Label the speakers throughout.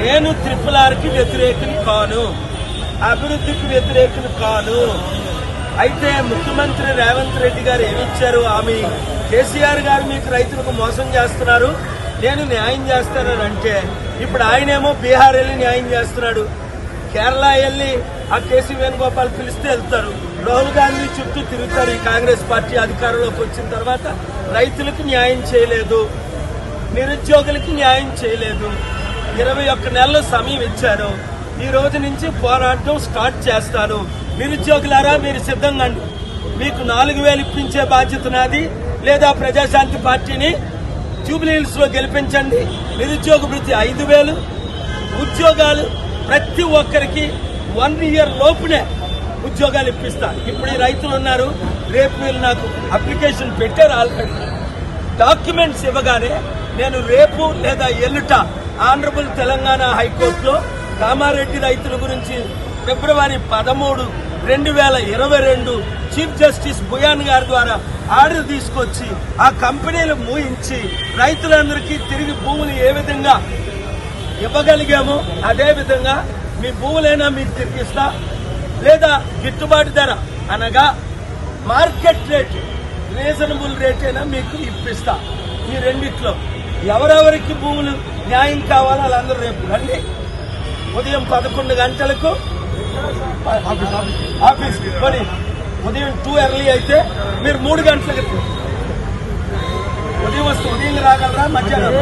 Speaker 1: నేను త్రిపుల్ ఆర్కి వ్యతిరేకం కాను. అభివృద్ధికి వ్యతిరేకం కాను. అయితే ముఖ్యమంత్రి రేవంత్ రెడ్డి గారు ఏమిచ్చారు? ఆమె కేసీఆర్ గారు మీకు రైతులకు మోసం చేస్తున్నారు. నేను న్యాయం చేస్తానని అంటే ఇప్పుడు ఆయనేమో బీహార్ వెళ్ళి న్యాయం చేస్తున్నాడు. కేరళ వెళ్ళి ఆ కేసీ వేణుగోపాల్ పిలిస్తే వెళ్తారు. రాహుల్ గాంధీ చుట్టూ తిరుగుతారు ఈ కాంగ్రెస్ పార్టీ అధికారంలోకి వచ్చిన తర్వాత. రైతులకు న్యాయం చేయలేదు. నిరుద్యోగులకి న్యాయం చేయలేదు. ఇరవై ఒక్క నెలల సమయం ఇచ్చారు. ఈ రోజు నుంచి పోరాటం స్టార్ట్ చేస్తాను. నిరుద్యోగులారా మీరు సిద్ధంగా మీకు నాలుగు వేలు ఇప్పించే బాధ్యత నాది లేదా ప్రజాశాంతి పార్టీని జూబ్లీహిల్స్లో గెలిపించండి. నిరుద్యోగ వృత్తి ఐదు వేలు ఉద్యోగాలు ప్రతి ఒక్కరికి వన్ ఇయర్ లోపునే ఉద్యోగాలు ఇప్పిస్తా. ఇప్పుడు ఈ రైతులు ఉన్నారు. రేపు వీళ్ళు నాకు అప్లికేషన్ పెట్టారు ఆల్రెడీ. డాక్యుమెంట్స్ ఇవ్వగానే నేను రేపు లేదా ఎల్లుట ఆనరబుల్ తెలంగాణ హైకోర్టులో కామారెడ్డి రైతుల గురించి ఫిబ్రవరి పదమూడు రెండు వేల ఇరవై రెండు చీఫ్ జస్టిస్ బుయాన్ గారి ద్వారా ఆర్డర్ తీసుకొచ్చి ఆ కంపెనీలు మూయించి రైతులందరికీ తిరిగి భూములు ఏ విధంగా ఇవ్వగలిగాము అదే విధంగా మీ భూములైనా మీకు తిరిగిస్తా లేదా గిట్టుబాటు ధర అనగా మార్కెట్ రేట్ రీజనబుల్ రేట్ అయినా మీకు ఇప్పిస్తా. ఈ రెండిట్లో ఎవరెవరికి భూములు న్యాయం కావాలో వాళ్ళందరూ రేపు రండి. ఉదయం పదకొండు గంటలకు ఆఫీస్ మరి ఉదయం టూ ఎర్లీ అయితే మీరు మూడు గంటలకు ఉదయం వస్తే ఉదయం రాగలరా? మధ్యాహ్నం?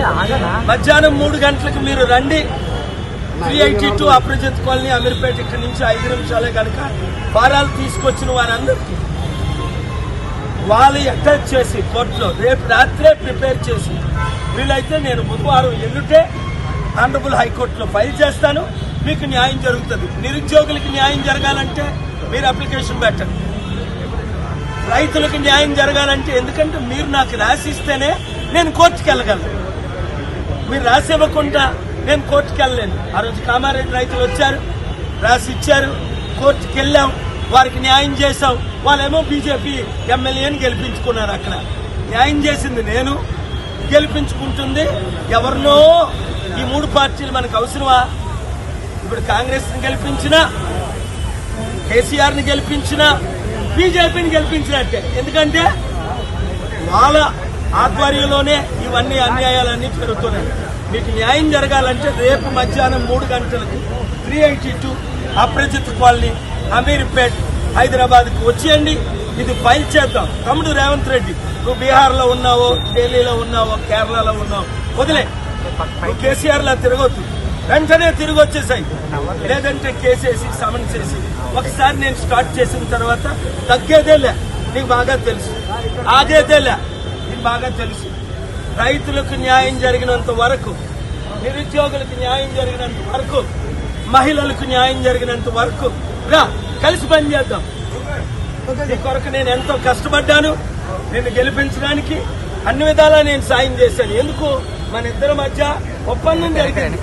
Speaker 1: మధ్యాహ్నం మూడు గంటలకు మీరు రండి. Three eighty two Aparajith colony Ameerpet ఇక్కడి నుంచి ఐదు నిమిషాలే కనుక ఫారాలు తీసుకొచ్చిన వారందరికీ వాళ్ళు అటాచ్ చేసి కోర్టులో రేపు రాత్రే ప్రిపేర్ చేసి వీలైతే నేను బుధవారం ఎల్లుంటే ఆనరబుల్ హైకోర్టులో ఫైల్ చేస్తాను. మీకు న్యాయం జరుగుతుంది. నిరుద్యోగులకి న్యాయం జరగాలంటే మీరు అప్లికేషన్ పెట్టండి. రైతులకు న్యాయం జరగాలంటే ఎందుకంటే మీరు నాకు రాసిస్తేనే నేను కోర్టుకు వెళ్ళగలను. మీరు రాసి ఇవ్వకుండా నేను కోర్టుకు వెళ్ళలేను. ఆ రోజు కామారెడ్డి రైతులు వచ్చారు రాసి ఇచ్చారు కోర్టుకు వెళ్ళాం వారికి న్యాయం చేశాం. వాళ్ళేమో బీజేపీ ఎమ్మెల్యేని గెలిపించుకున్నారు అక్కడ. న్యాయం చేసింది నేను. గెలిపించుకుంటుంది. ఎవరినో ఈ మూడు పార్టీలు మనకు అవసరమా? ఇప్పుడు కాంగ్రెస్ని కేసీఆర్ని కేసీఆర్ని బీజేపీని గెలిపించినట్టే. ఎందుకంటే వాళ్ళ ఆధ్వర్యంలోనే ఇవన్నీ అన్యాయాలన్నీ జరుగుతున్నాయి. మీకు న్యాయం జరగాలంటే రేపు మధ్యాహ్నం మూడు గంటలకు three eighty two Aparajith colony Ameerpet హైదరాబాద్కు వచ్చేయండి. ఇది ఫైల్ చేద్దాం. తమ్ముడు రేవంత్ రెడ్డి నువ్వు బీహార్లో ఉన్నావో ఢిల్లీలో ఉన్నావో కేరళలో ఉన్నావో వదిలే. నువ్వు కేసీఆర్ లా తిరగొద్దు. వెంటనే తిరిగి వచ్చేసాయి. లేదంటే కేసేసి సమన్ చేసి ఒకసారి నేను స్టార్ట్ చేసిన తర్వాత తగ్గేదేలే నీకు బాగా తెలుసు. ఆగేదేలే నీకు బాగా తెలుసు. రైతులకు న్యాయం జరిగినంత వరకు నిరుద్యోగులకు న్యాయం జరిగినంత వరకు మహిళలకు న్యాయం జరిగినంత వరకు రా కలిసి పని నీ కొరకు నేను ఎంతో కష్టపడ్డాను. నిన్ను గెలిపించడానికి అన్ని విధాలా నేను సాయం చేశాను. ఎందుకు? మన ఇద్దరి మధ్య ఒప్పందం జరిగింది.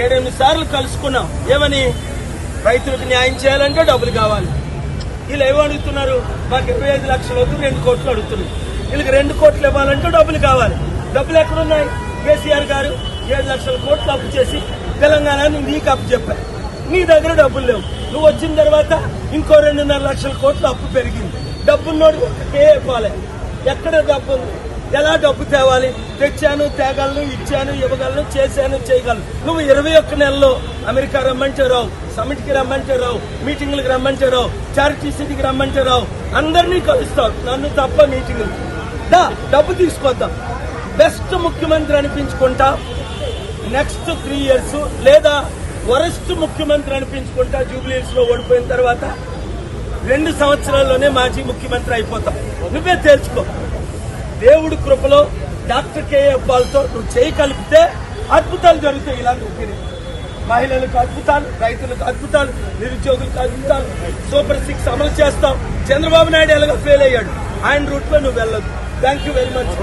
Speaker 1: ఏడెనిమిది సార్లు కలుసుకున్నాం. ఏమని? రైతులకు న్యాయం చేయాలంటే డబ్బులు కావాలి. వీళ్ళు ఏమో అడుగుతున్నారు? మాకు ఇరవై ఐదు లక్షలు వద్దు రెండు కోట్లు అడుగుతున్నారు. వీళ్ళకి రెండు కోట్లు ఇవ్వాలంటే డబ్బులు కావాలి. డబ్బులు ఎక్కడున్నాయి? కేసీఆర్ గారు ఏడు లక్షల కోట్లు అప్పు చేసి తెలంగాణని నీకు అప్పు చెప్పారు. నీ దగ్గర డబ్బులు లేవు. నువ్వు వచ్చిన తర్వాత ఇంకో రెండున్నర లక్షల కోట్లు అప్పు పెరిగింది. డబ్బున్నోడు ఏ ఇవ్వాలి. ఎక్కడ డబ్బు ఉంది? ఎలా డబ్బు తేవాలి? తెచ్చాను తేగలను ఇచ్చాను ఇవ్వగలను చేశాను చేయగలను. నువ్వు ఇరవై ఒక్క నెలలో అమెరికా రమ్మంటే రావు సమిట్కి రమ్మంటే రావు మీటింగ్లకు రమ్మంటే రావు చారిటీ సిటీకి రమ్మంటే రావు. అందరినీ కలుస్తావు. నన్ను తప్ప మీటింగ్ దా డబ్బు తీసుకొద్దాం. బెస్ట్ ముఖ్యమంత్రి అనిపించుకుంటా. నెక్స్ట్ త్రీ ఇయర్స్ లేదా వరస్ట్ ముఖ్యమంత్రి అనిపించుకుంటా జూబ్లీస్లో ఓడిపోయిన తర్వాత రెండు సంవత్సరాల్లోనే మాజీ ముఖ్యమంత్రి అయిపోతాం నువ్వే తేల్చుకో. దేవుడి కృపలో డాక్టర్ కేఏ పాల్తో నువ్వు చేయి కలిపితే అద్భుతాలు జరుగుతాయి ఇలాంటి ఒపీనియన్. మహిళలకు అద్భుతాలు రైతులకు అద్భుతాలు నిరుద్యోగులకు అద్భుతాలు సూపర్ సిక్స్ అమలు చేస్తాం. చంద్రబాబు నాయుడు ఎలాగో ఫెయిల్ అయ్యాడు. ఆయన రూట్లో నువ్వు వెళ్ళదు థ్యాంక్ యూ వెరీ మచ్